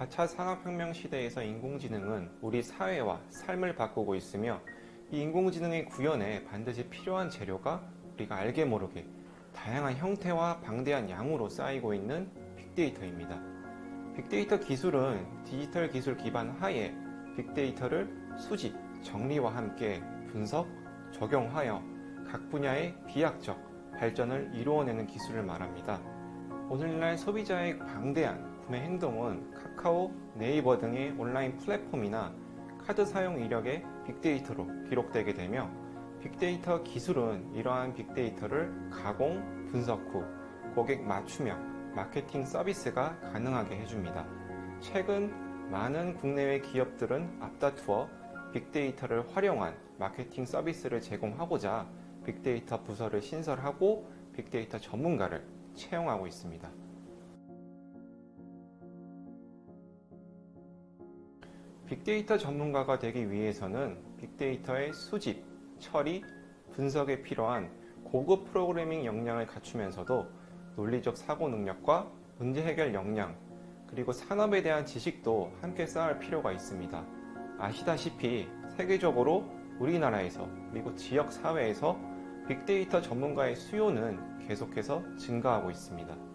4차 산업혁명 시대에서 인공지능은 우리 사회와 삶을 바꾸고 있으며 이 인공지능의 구현에 반드시 필요한 재료가 우리가 알게 모르게 다양한 형태와 방대한 양으로 쌓이고 있는 빅데이터입니다. 빅데이터 기술은 디지털 기술 기반 하에 빅데이터를 수집, 정리와 함께 분석, 적용하여 각 분야의 비약적 발전을 이루어내는 기술을 말합니다. 오늘날 소비자의 방대한 구매 행동은 카카오, 네이버 등의 온라인 플랫폼이나 카드 사용 이력의 빅데이터로 기록되게 되며 빅데이터 기술은 이러한 빅데이터를 가공, 분석 후 고객 맞춤형 마케팅 서비스가 가능하게 해줍니다. 최근 많은 국내외 기업들은 앞다투어 빅데이터를 활용한 마케팅 서비스를 제공하고자 빅데이터 부서를 신설하고 빅데이터 전문가를 채용하고 있습니다. 빅데이터 전문가가 되기 위해서는 빅데이터의 수집, 처리, 분석에 필요한 고급 프로그래밍 역량을 갖추면서도 논리적 사고 능력과 문제 해결 역량, 그리고 산업에 대한 지식도 함께 쌓을 필요가 있습니다. 아시다시피 세계적으로 우리나라에서 그리고 지역 사회에서 빅데이터 전문가의 수요는 계속해서 증가하고 있습니다.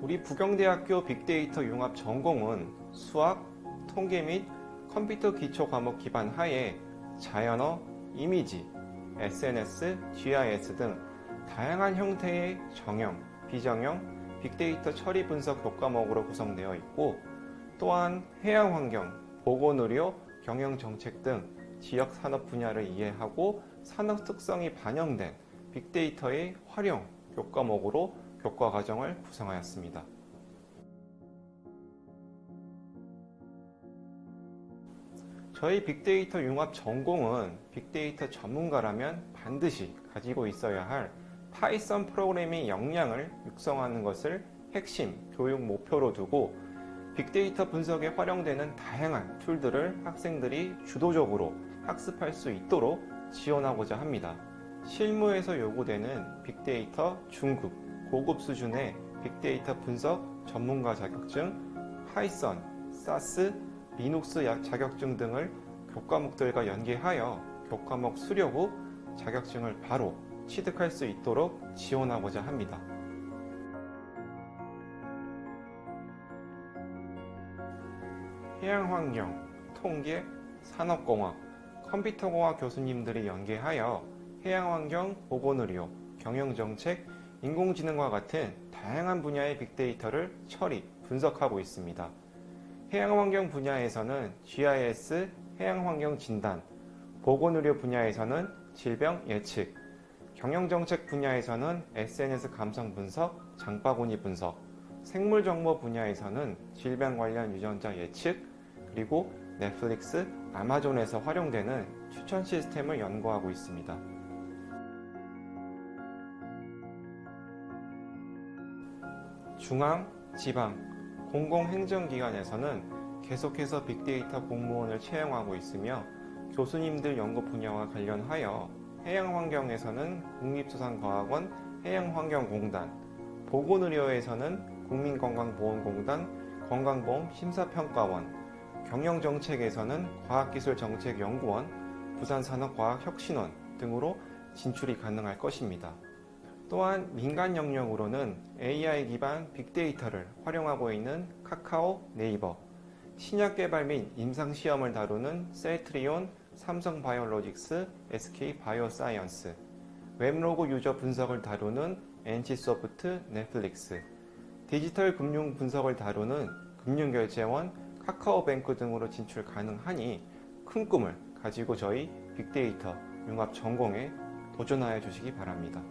우리 부경대학교 빅데이터 융합 전공은 수학, 통계 및 컴퓨터 기초 과목 기반 하에 자연어, 이미지, SNS, GIS 등 다양한 형태의 정형, 비정형, 빅데이터 처리 분석 교과목으로 구성되어 있고 또한 해양 환경, 보건 의료, 경영 정책 등 지역 산업 분야를 이해하고 산업 특성이 반영된 빅데이터의 활용 교과목으로 교과 과정을 구성하였습니다. 저희 빅데이터 융합 전공은 빅데이터 전문가라면 반드시 가지고 있어야 할 파이썬 프로그래밍 역량을 육성하는 것을 핵심 교육 목표로 두고 빅데이터 분석에 활용되는 다양한 툴들을 학생들이 주도적으로 학습할 수 있도록 지원하고자 합니다. 실무에서 요구되는 빅데이터 중급, 고급 수준의 빅데이터 분석 전문가 자격증, 파이썬, 사스, 리눅스 야- 자격증 등을 교과목들과 연계하여 교과목 수료 후 자격증을 바로 취득할 수 있도록 지원하고자 합니다. 해양환경, 통계, 산업공학, 컴퓨터공학 교수님들이 연계하여 해양환경, 보건의료, 경영정책, 인공지능과 같은 다양한 분야의 빅데이터를 처리, 분석하고 있습니다. 해양환경 분야에서는 GIS, 해양환경 진단, 보건의료 분야에서는 질병 예측, 경영정책 분야에서는 SNS 감성 분석, 장바구니 분석, 생물 정보 분야에서는 질병 관련 유전자 예측, 그리고 넷플릭스, 아마존에서 활용되는 추천 시스템을 연구하고 있습니다. 중앙, 지방, 공공행정기관에서는 계속해서 빅데이터 공무원을 채용하고 있으며 교수님들 연구 분야와 관련하여 해양환경에서는 국립수산과학원 해양환경공단, 보건의료에서는 국민건강보험공단 건강보험심사평가원, 경영정책에서는 과학기술정책연구원, 부산산업과학혁신원 등으로 진출이 가능할 것입니다. 또한 민간 영역으로는 AI 기반 빅데이터를 활용하고 있는 카카오, 네이버, 신약 개발 및 임상 시험을 다루는 셀트리온, 삼성 바이오로직스, SK 바이오사이언스, 웹로그 유저 분석을 다루는 NC소프트, 넷플릭스, 디지털 금융 분석을 다루는 금융결제원, 카카오뱅크 등으로 진출 가능하니 큰 꿈을 가지고 저희 빅데이터 융합 전공에 도전하여 주시기 바랍니다.